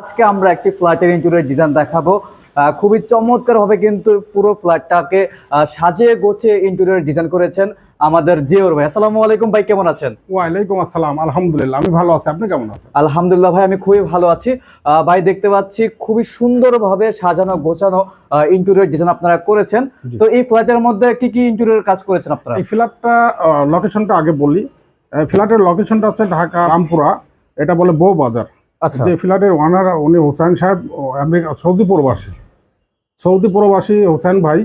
আজকে আমরা একটি ফ্ল্যাটের ইন্টেরিয়র ডিজাইন দেখাবো। খুবই চমৎকার হবে কিন্তু পুরো ফ্ল্যাটটাকে সাজিয়ে গোছে ইন্টেরিয়র ডিজাইন করেছেন আমাদের জিওর ভাই। আসসালামু আলাইকুম ভাই কেমন আছেন? ওয়ালাইকুম আসসালাম আলহামদুলিল্লাহ আমি ভালো আছি। আপনি কেমন আছেন? আলহামদুলিল্লাহ ভাই আমি খুবই ভালো আছি। ভাই দেখতে পাচ্ছি খুবই সুন্দরভাবে সাজানো গোছানো ইন্টেরিয়র ডিজাইন আপনারা করেছেন। তো এই ফ্ল্যাটের মধ্যে কি কি ইন্টেরিয়র কাজ করেছেন আপনারা? এই ফ্ল্যাটটা লোকেশনটা আগে বলি। ফ্ল্যাটের লোকেশনটা হচ্ছে ঢাকা রামপুরা। এটা বলে বউ বাজার। যে ফ্ল্যাটের ওনার উনি হোসেন সাহেব আমেরিকা সৌদি প্রবাসী। সৌদি প্রবাসী হোসেন ভাই।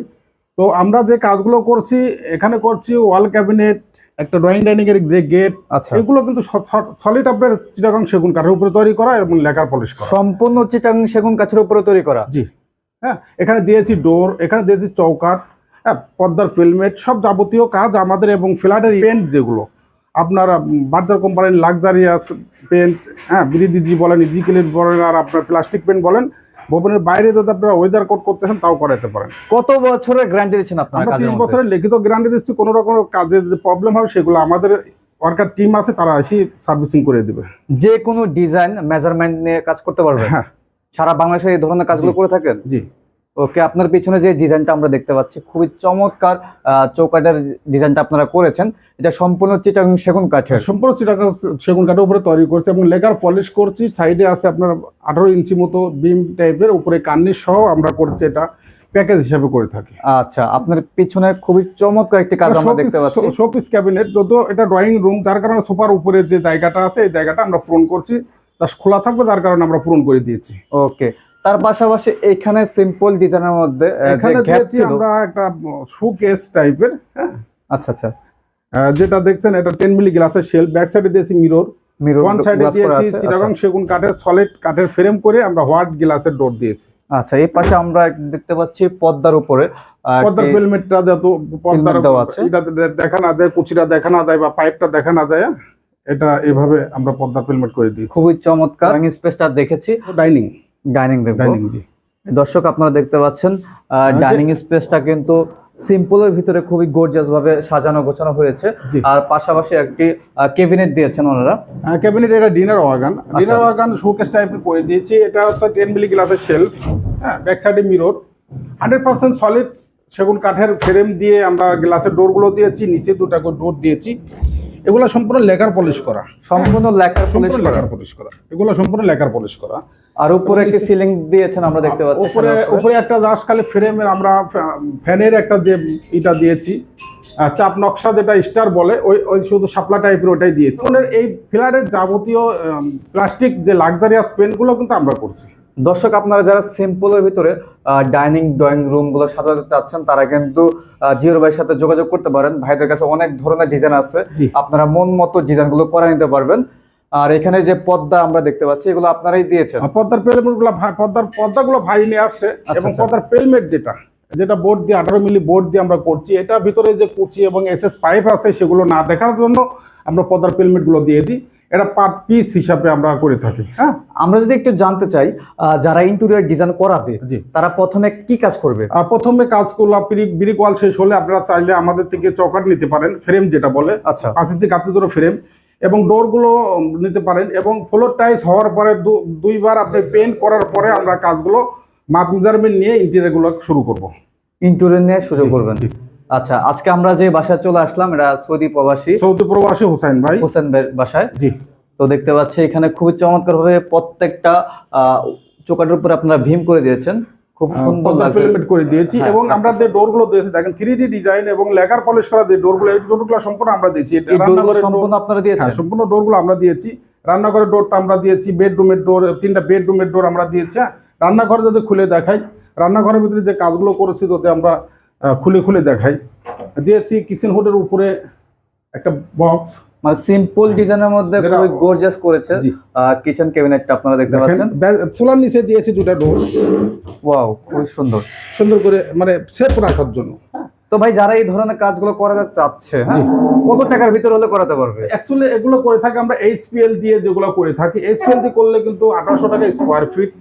তো আমরা যে কাজগুলো করছি এখানে করছি ওয়াল ক্যাবিনেট একটা ড্রয়িং ডাইনিং এর যে গেট আচ্ছা। এগুলো কিন্তু সলিড আপনার চিটাগাং সেগুন কাঠের উপরে তৈরি করা এবং লেখার পলিশ করা। সম্পূর্ণ চিটাং সেগুন কাঠের উপরে তৈরি করা। জি। হ্যাঁ এখানে দিয়েছি ডোর এখানে দিয়েছি চৌকাট হ্যাঁ পদ্মার ফিল্মেট সব যাবতীয় কাজ আমাদের এবং ফ্ল্যাটের পেন্ট যেগুলো। আপনার বার্জার কোম্পানির লাক্সারিয়াস পেন্ট হ্যাঁ বিরিদিজি বলেন ইজিকেলের বলেন আর আপনার প্লাস্টিক পেন্ট বলেন ভবনের বাইরে যদি আপনারা ওয়েদার কোড করতেছেন তাও করাতে পারেন। কত বছরের গ্যারান্টি দিচ্ছেন আপনারা আমরা কাজের তিরিশ? বছরের লিখিত গ্যারান্টি দিচ্ছি কোনো রকম কাজে যদি প্রবলেম হয় সেগুলো আমাদের ওয়ার্কার টিম আছে তারা এসে সার্ভিসিং করে দেবে। যে কোনো ডিজাইন মেজারমেন্ট নিয়ে কাজ করতে পারবে? হ্যাঁ। সারা বাংলাদেশে এই ধরনের কাজগুলো জি। করে থাকেন? জি। ওকে আপনার পিছনে যে ডিজাইনটা আমরা দেখতে পাচ্ছি খুবই চমৎকার আহ, চৌকাঠের ডিজাইনটা আপনারা করেছেন। এটা সম্পূর্ণ চিটাং সেগুন কাঠের। সম্পূর্ণ চিটাগাং সেগুন কাঠের উপরে তৈরি করছে এবং লেকার পলিশ করছি। সাইডে আছে আপনার আঠারো ইঞ্চি মতো বিম টাইপের উপরে কার্নিশ সহ আমরা করছি এটা প্যাকেজ হিসাবে করে থাকি। আচ্ছা আপনার পিছনে খুবই চমৎকার একটি কাজ আমরা দেখতে পাচ্ছি। শোপিস ক্যাবিনেট যদিও এটা ড্রয়িং রুম যার কারণে সোফার উপরে যে জায়গাটা আছে এই জায়গাটা আমরা পূরণ করছি। তা খোলা থাকবে যার কারণে আমরা পূরণ করে দিয়েছি। ওকে তার পাশাপাশি এখানে সিম্পল ডিজাইনের মধ্যে এখানে দিয়েছি আমরা একটা শোকেস টাইপের হ্যাঁ? আচ্ছা আচ্ছা। যেটা দেখছেন এটা টেন মিলি গ্লাসের শেল ব্যাক সাইডে দিয়েছি মিরর মিরর ওয়ান সাইডে দিয়েছি। সেগুন কাঠের সলিড কাঠের ফ্রেম করে আমরা হোয়াইট গ্লাসের ডোর দিয়েছি। আচ্ছা এই পাশে আমরা দেখতে পাচ্ছি উপরে ফিল্মেটটা যত দেওয়া আছে। এটা দে- দেখা না যায় কুচিটা দেখা না যায় বা পাইপটা দেখা না যায়? এটা এভাবে আমরা ফিল্মেট করে দিয়েছি। খুবই চমৎকার। স্পেসটা দেখেছি। ডাইনিং ডাইনিং দেখব। ডাইনিং জি। দর্শক আপনারা দেখতে পাচ্ছেন যে- ডাইনিং স্পেসটা কিন্তু সিম্পলের ভিতরে খুবই গর্জিয়াস ভাবে সাজানো গোছানো হয়েছে। আর পাশাপাশি একটি ক্যাবিনেট দিয়েছেন ওনারা। ক্যাবিনেট এটা dinner wagon. Dinner wagon showcase টাইপের করে দিয়েছি। এটা হচ্ছে টেন মিলি গ্লাসের শেলফ হ্যাঁ ব্যাক সাইডে মিরর হান্ড্রেড পার্সেন্ট সলিড সেগুন কাঠের ফ্রেম দিয়ে আমরা গ্লাসের ডোরগুলো দিয়েছি নিচে দুটা করে ডোর দিয়েছি। এগুলো সম্পূর্ণ লেকার পলিশ করা। সম্পূর্ণ লেকার পলিশ করা। এগুলো সম্পূর্ণ লেকার পলিশ করা। আর উপরে একটি সিলিং দিয়েছেন আমরা দেখতে পাচ্ছি উপরে উপরে। একটা জাস্ট খালি ফ্রেমের আমরা ফ্যা- ফ্যানের একটা যে এটা দিয়েছি চাপ নকশা যেটা স্টার বলে ওই ওই শুধু শাপলা টাইপের ওটাই দিয়েছি। মানে এই ফ্ল্যাটের যাবতীয় প্লাস্টিক যে লাক্সারিয়াস পেনগুলো কিন্তু আমরা করছি। দর্শক আপনারা যারা সিম্পলের ভিতরে ডাইনিং ড্রয়িং রুমগুলো সাজাতে চাচ্ছেন তারা কিন্তু জিওর ভাইয়ের সাথে যোগাযোগ করতে পারেন। ভাইদের কাছে অনেক ধরনের ডিজাইন আছে। আপনারা মন মতো ডিজাইনগুলো করে নিতে পারবেন। আর এখানে যে পদ্মা আমরা দেখতে পাচ্ছি এগুলো আপনারাই দিয়েছেন। আর পর্দার পেলমেটগুলো পর্দার পর্দাগুলো ভাই নিয়ে আসছে এবং আচ্ছা। পর্দার পেলমেট যেটা যেটা বোর্ড দিয়ে আঠারো মিলি বোর্ড দিয়ে আমরা করছি এটা ভিতরে যে কুচি এবং এসএস পাইপ আছে সেগুলো না দেখার জন্য আমরা পর্দার পেলমেটগুলো দিয়ে দিই। এটা পার পিস হিসাবে আমরা করে থাকি হ্যাঁ? আমরা যদি একটু জানতে চাই যারা ইন্টেরিয়র ডিজাইন করাবে জি। তারা প্রথমে কি কাজ করবে? প্রথমে কাজগুলো ব্রিক ব্রিক ওয়াল শেষ হলে আপনারা চাইলে আমাদের থেকে চকাট নিতে পারেন ফ্রেম যেটা বলে। আচ্ছা। পাঁচ ইঞ্চি ধরো ফ্রেম। এবং ডোরগুলো নিতে পারেন এবং ফ্লোর টাইস হওয়ার পরে দুইবার আপনি পেন্ট করার পরে আমরা কাজগুলো মাপ মেজারমেন্ট নিয়ে ইন্টেরিয়ারগুলো শুরু করব। ইন্টেরিয়র নিয়ে জি, করবেন। আচ্ছা আজকে আমরা যে বাসায় চলে আসলাম এটা সৌদি প্রবাসী। সৌদি প্রবাসী হোসেন ভাই। হোসেন ভাইয়ের বাসায়। জি। তো দেখতে পাচ্ছি এখানে খুবই চমৎকারভাবে প্রত্যেকটা আহ, চৌকাঠের উপরে আপনারা ভীম করে দিয়েছেন। খুব সুন্দর লাগছে। ফিল্মেট করে দিয়েছি হ্যাঁ, এবং আমরা যে ডোরগুলো দিয়েছি দেখেন থ্রি ডি ডিজাইন এবং লেকার পলিশ করা যে ডোরগুলো এই ডোরগুলো সম্পূর্ণ আমরা দিয়েছি। সম্পূর্ণ আপনারা দিয়েছেন? হ্যাঁ সম্পূর্ণ ডোরগুলো আমরা দিয়েছি। রান্নাঘরের ডোরটা আমরা দিয়েছি বেডরুমের ডোর তিনটা বেডরুমের ডোর আমরা দিয়েছি। হ্যাঁ রান্নাঘর যদি খুলে দেখাই রান্নাঘরের ভিতরে যে কাজগুলো করেছি তাতে আমরা খুলে খুলে দেখাই। দিয়েছি কিচেন হুডের উপরে একটা বক্স মানে সিম্পল ডিজাইনের মধ্যে খুবই গর্জিয়াস করেছে। কিচেন ক্যাবিনেটটা আপনারা দেখতে পাচ্ছেন। চুলার নিচে দিয়েছি দুটা ডোর ওয়াও খুবই সুন্দর। সুন্দর করে মানে সেফ রাখার জন্য। তো ভাই যারা এই ধরনের কাজগুলো করাতে চাচ্ছে হ্যাঁ কত টাকার ভিতরে হলে করাতে পারবে? অ্যাকচুয়ালি এগুলো করে থাকি আমরা এইচপিএল দিয়ে যেগুলো করে থাকি। এইচপিএল দিয়ে করলে কিন্তু আঠারোশো টাকা স্কোয়ার ফিট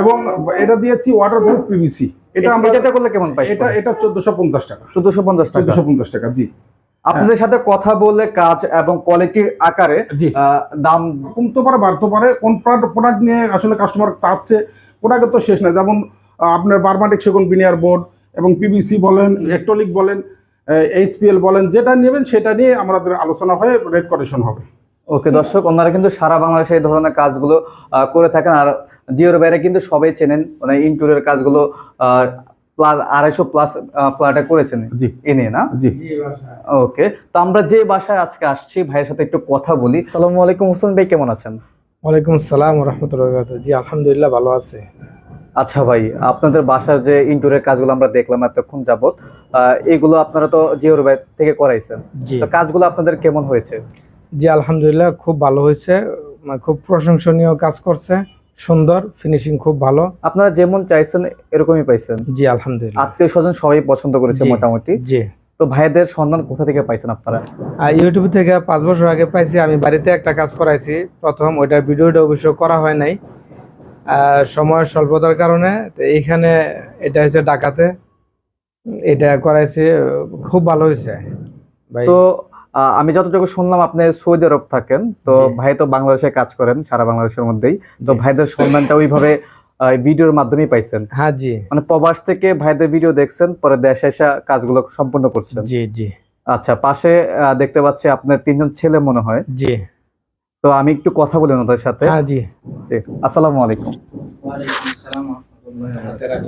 এবং এটা দিয়েছি ওয়াটারপ্রুফ পিভিসি এটা আমরা এটাতে করলে কেমন পাই এটা এটা চোদ্দশো পঞ্চাশ টাকা। চোদ্দশো পঞ্চাশ টাকা? চোদ্দশো পঞ্চাশ টাকা জি। আপনাদের সাথে কথা বললে কাজ এবং কোয়ালিটি আকারে দাম কমতে পারে বাড়তে পারে। কোন প্রোডাক্ট নিয়ে আসলে কাস্টমার চাচ্ছে প্রোডাক্টের তো শেষ নাই। যেমন আপনার বারমাটিক সেগুন বিনিয়ার বোর্ড এবং পিবিসি বলেন ইলেকট্রনিক বলেন এইচপিএল বলেন যেটা নেবেন সেটা নিয়ে আমাদের আলোচনা হয়ে রেড করেশন হবে। ওকে দর্শক ওনারা কিন্তু সারা বাংলাদেশে এই ধরনের কাজগুলো করে থাকেন। আর জিওর বাইরে কিন্তু সবাই চেনেন মানে ইন্টুরের কাজগুলো প্লাস আড়াইশো প্লাস ফ্ল্যাটে করেছেন জি। এ নিয়ে না? জি। ওকে তো আমরা যে বাসায় আজকে আসছি ভাইয়ের সাথে একটু কথা বলি। সালামু আলাইকুম হোসেন ভাই কেমন আছেন? ওয়ালাইকুম আসসালাম রহমতুল্লাহ জি আলহামদুলিল্লাহ ভালো আছে। আচ্ছা ভাই আপনাদের বাসার যে ইন্টুরের কাজগুলো আমরা দেখলাম এতক্ষণ যাবত এগুলো আপনারা তো জিওর বাই থেকে করাইছেন। তো কাজগুলো আপনাদের কেমন হয়েছে? জি আলহামদুলিল্লাহ খুব ভালো হয়েছে। খুব প্রশংসনীয় কাজ করছে। সুন্দর ফিনিশিং খুব ভালো। আপনারা যেমন চাইছেন এরকমই পাইছেন। জি আলহামদুলিল্লাহ। আত্মীয় স্বজন সবাই পছন্দ করেছে মোটামুটি। জি। তো ভাইদের সন্ধান কোথা থেকে পাইছেন আপনারা? আর ইউটিউব থেকে পাঁচ বছর আগে পাইছি আমি বাড়িতে একটা কাজ করাইছি। প্রথম ওইটার ভিডিওটা অবশ্য করা হয় নাই। আহ, সময়ের স্বল্পতার কারণে তো এইখানে এটা হচ্ছে ঢাকাতে। এটা করাইছি খুব ভালো হয়েছে। তো আমি যতটুকু শুনলাম আপনি সৌদি আরব থাকেন তো ভাই তো বাংলাদেশে কাজ করেন সারা বাংলাদেশের মধ্যেই। তো ভাইদের সন্ধানটা ওইভাবে ভিডিওর মাধ্যমেই পাইছেন। হ্যাঁ জি। মানে প্রবাস থেকে ভাইদের ভিডিও দেখছেন পরে দেশে এসে কাজগুলো সম্পূর্ণ করছেন। জি জি। আচ্ছা পাশে দেখতে পাচ্ছি আপনার তিনজন ছেলে মনে হয়। জি। তো আমি একটু কথা বলি ওনাদের সাথে। হ্যাঁ জি। জি আসসালামু আলাইকুম।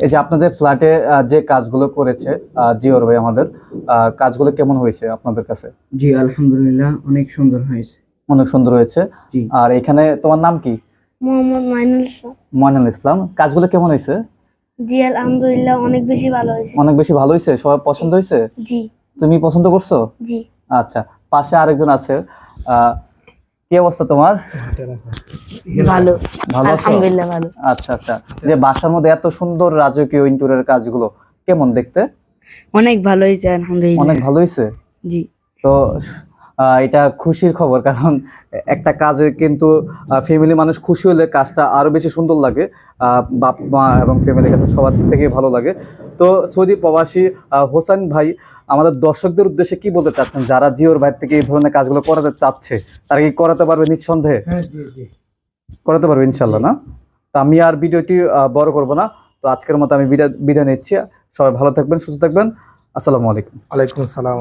এই যে আপনাদের ফ্ল্যাটে যে কাজগুলো করেছে আহ, জিওর ভাই আমাদের কাজগুলো কেমন হয়েছে আপনাদের কাছে? জি আলহামদুলিল্লাহ অনেক সুন্দর হয়েছে। অনেক সুন্দর হয়েছে। আর এখানে তোমার নাম কি? মোহাম্মদ মাইনুল ইসলাম। ময়নাল ইসলাম। কাজগুলো কেমন হয়েছে? জি আলহামদুলিল্লাহ অনেক বেশি ভালো হয়েছে। অনেক বেশি ভালো হয়েছে? সবার পছন্দ হয়েছে? জি। তুমি পছন্দ করছ? জি। আচ্ছা পাশে আরেকজন আছে আহ, কি অবস্থা তোমার? ভালো। ভালো আলহামদুলিল্লাহ ভালো। আচ্ছা আচ্ছা। যে বাসার মধ্যে এত সুন্দর রাজকীয় ইন্টুরের কাজগুলো কেমন দেখতে? অনেক ভালো হয়েছে আলহামদুলিল্লাহ। অনেক ভালো হয়েছে? জি। তো এটা খুশির খবর কারণ একটা কাজে কিন্তু ফ্যামিলি মানুষ খুশি হলে কাজটা আরও বেশি সুন্দর লাগে আহ, বাপ মা এবং ফ্যামিলির কাছে সবার থেকে ভালো লাগে। তো সৌদি প্রবাসী হোসেন ভাই আমাদের দর্শকদের উদ্দেশ্যে কি বলতে চাচ্ছেন? যারা জিওর ভাই থেকে এই ধরনের কাজগুলো করাতে চাচ্ছে তারা কি করাতে পারবে নিঃসন্দেহে? হ্যাঁ জি জি। করাতে পারবে ইনশাল্লাহ না? তো আমি আর ভিডিওটি বড় করব না। তো আজকের মতো আমি বিদায় বিদায় নিচ্ছি। সবাই ভালো থাকবেন সুস্থ থাকবেন। আসসালামু আলাইকুম। ওয়ালাইকুম আসসালাম।